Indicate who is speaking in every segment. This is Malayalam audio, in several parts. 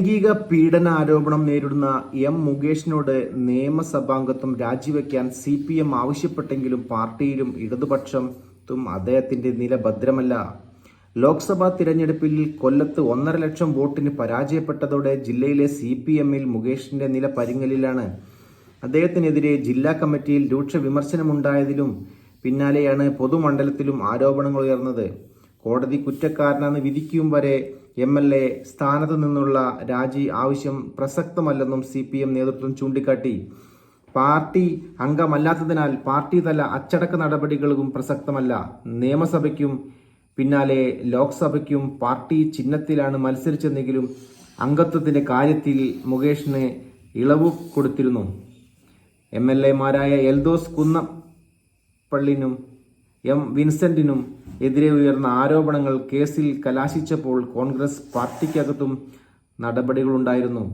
Speaker 1: ലൈംഗിക പീഡന ആരോപണം നേരിടുന്ന എം മുകേഷിനോട് നിയമസഭാംഗത്വം രാജിവെക്കാൻ സി പി എം ആവശ്യപ്പെട്ടെങ്കിലും പാർട്ടിയിലും ഇടതുപക്ഷത്തും അദ്ദേഹത്തിന്റെ നില ഭദ്രമല്ല. ലോക്സഭാ തിരഞ്ഞെടുപ്പിൽ കൊല്ലത്ത് ഒന്നര ലക്ഷം വോട്ടിന് പരാജയപ്പെട്ടതോടെ ജില്ലയിലെ സി പി എമ്മിൽ മുകേഷിന്റെ നില പരിങ്ങലിലാണ്. അദ്ദേഹത്തിനെതിരെ ജില്ലാ കമ്മിറ്റിയിൽ രൂക്ഷ വിമർശനമുണ്ടായതിലും പിന്നാലെയാണ് പൊതുമണ്ഡലത്തിലും ആരോപണങ്ങൾ ഉയർന്നത്. കോടതി കുറ്റക്കാരനെന്ന് വിധിക്കും വരെ എം എൽ എ സ്ഥാനത്ത് നിന്നുള്ള രാജി ആവശ്യം പ്രസക്തമല്ലെന്നും സി പി എം നേതൃത്വം ചൂണ്ടിക്കാട്ടി. പാർട്ടി അംഗമല്ലാത്തതിനാൽ പാർട്ടി തല അച്ചടക്ക നടപടികളും പ്രസക്തമല്ല. നിയമസഭയ്ക്കും പിന്നാലെ ലോക്സഭയ്ക്കും പാർട്ടി ചിഹ്നത്തിലാണ് മത്സരിച്ചെന്നെങ്കിലും അംഗത്വത്തിന്റെ കാര്യത്തിൽ മുകേഷിന് ഇളവ് കൊടുത്തിരുന്നു. എം എൽ എമാരായ എൽദോസ് കുന്നപ്പള്ളിനും എം വിൻസെന്റിനും എതിരെ ഉയർന്ന ആരോപണങ്ങൾ കേസിൽ കലാശിച്ചപ്പോൾ കോൺഗ്രസ് പാർട്ടിക്കകത്തും നടപടികളുണ്ടായിരുന്നു.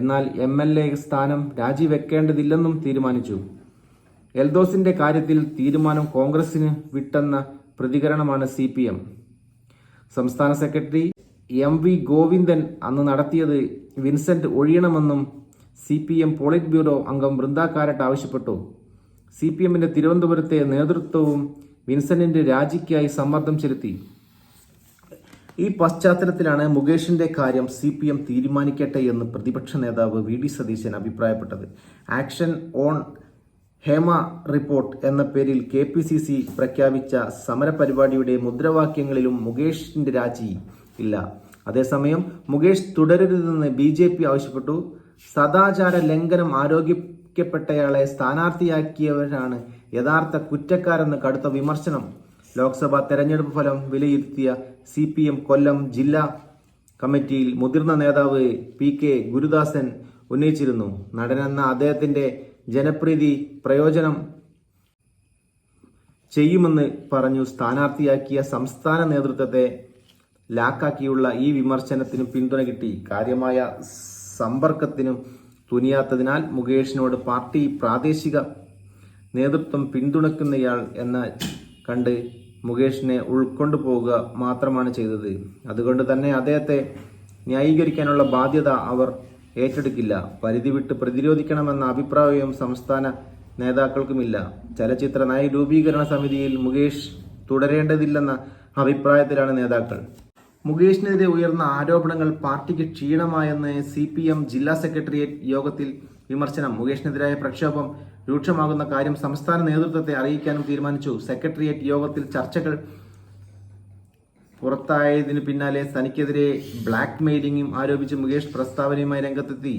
Speaker 1: എന്നാൽ എം എൽ എ സ്ഥാനം രാജിവെക്കേണ്ടതില്ലെന്നും തീരുമാനിച്ചു. എൽദോസിന്റെ കാര്യത്തിൽ തീരുമാനം കോൺഗ്രസിന് വിട്ടെന്ന പ്രതികരണമാണ് സി പി എം സംസ്ഥാന സെക്രട്ടറി എം വി ഗോവിന്ദൻ അന്ന് നടത്തിയത് വിൻസെന്റ് ഒഴിയണമെന്നും C P M politburo അംഗം ബൃന്ദ കാരട്ട് ആവശ്യപ്പെട്ടു. സി പി എമ്മിന്റെ തിരുവനന്തപുരത്തെ നേതൃത്വവും വിൻസെന്റിന്റെ രാജിക്കായി സമ്മർദ്ദം ചെലുത്തി. ഈ പശ്ചാത്തലത്തിലാണ് മുകേഷിന്റെ കാര്യം സി പി എം തീരുമാനിക്കട്ടെ എന്ന് പ്രതിപക്ഷ നേതാവ് വി ഡി സതീശൻ അഭിപ്രായപ്പെട്ടത്. ആക്ഷൻ ഓൺ ഹേമ റിപ്പോർട്ട് എന്ന പേരിൽ കെ പി സി സി പ്രഖ്യാപിച്ച സമരപരിപാടിയുടെ മുദ്രാവാക്യങ്ങളിലും മുകേഷിന്റെ രാജി ഇല്ല. അതേസമയം മുകേഷ് തുടരരുതെന്ന് ബി ജെ പി ആവശ്യപ്പെട്ടു. സദാചാര ലംഘനം ആരോഗ്യപ്പെട്ടയാളെ സ്ഥാനാർത്ഥിയാക്കിയവരാണ് യഥാർത്ഥ കുറ്റക്കാരെന്ന് കടുത്ത വിമർശനം. ലോക്സഭാ തെരഞ്ഞെടുപ്പ് ഫലം വിലയിരുത്തിയ സി പി എം കൊല്ലം ജില്ലാ കമ്മിറ്റിയിൽ മുതിർന്ന നേതാവ് പി കെ ഗുരുദാസൻ ഉന്നയിച്ചിരുന്നു. നടനെന്ന അദ്ദേഹത്തിന്റെ ജനപ്രീതി പ്രയോജനം ചെയ്യുമെന്ന് പറഞ്ഞു സ്ഥാനാർത്ഥിയാക്കിയ സംസ്ഥാന നേതൃത്വത്തെ ലാക്കാക്കിയുള്ള ഈ വിമർശനത്തിനും പിന്തുണ കിട്ടി. കാര്യമായ സമ്പർക്കത്തിനും തുനിയാത്തതിനാൽ മുകേഷിനോട് പാർട്ടി പ്രാദേശിക നേതൃത്വം പിന്തുണയ്ക്കുന്നയാൾ എന്ന കണ്ട് മുകേഷിനെ ഉൾക്കൊണ്ടു പോവുക മാത്രമാണ് ചെയ്തത്. അതുകൊണ്ട് തന്നെ അദ്ദേഹത്തെ ന്യായീകരിക്കാനുള്ള ബാധ്യത അവർ ഏറ്റെടുക്കില്ല. പരിധി വിട്ട് പ്രതിരോധിക്കണമെന്ന അഭിപ്രായവും സംസ്ഥാന നേതാക്കൾക്കുമില്ല. ചലച്ചിത്ര നയ രൂപീകരണ സമിതിയിൽ മുകേഷ് തുടരേണ്ടതില്ലെന്ന അഭിപ്രായത്തിലാണ് നേതാക്കൾ. മുകേഷിനെതിരെ ഉയർന്ന ആരോപണങ്ങൾ പാർട്ടിക്ക് ക്ഷീണമായെന്ന് സി പി എം ജില്ലാ സെക്രട്ടേറിയറ്റ് യോഗത്തിൽ വിമർശനം. മുകേഷിനെതിരായ പ്രക്ഷോഭം രൂക്ഷമാകുന്ന കാര്യം സംസ്ഥാന നേതൃത്വത്തെ അറിയിക്കാനും തീരുമാനിച്ചു. സെക്രട്ടേറിയറ്റ് യോഗത്തിൽ ചർച്ചകൾ പുറത്തായതിനു പിന്നാലെ തനിക്കെതിരെ ബ്ലാക്ക് മെയിലിംഗും ആരോപിച്ച് മുകേഷ് പ്രസ്താവനയുമായി രംഗത്തെത്തി.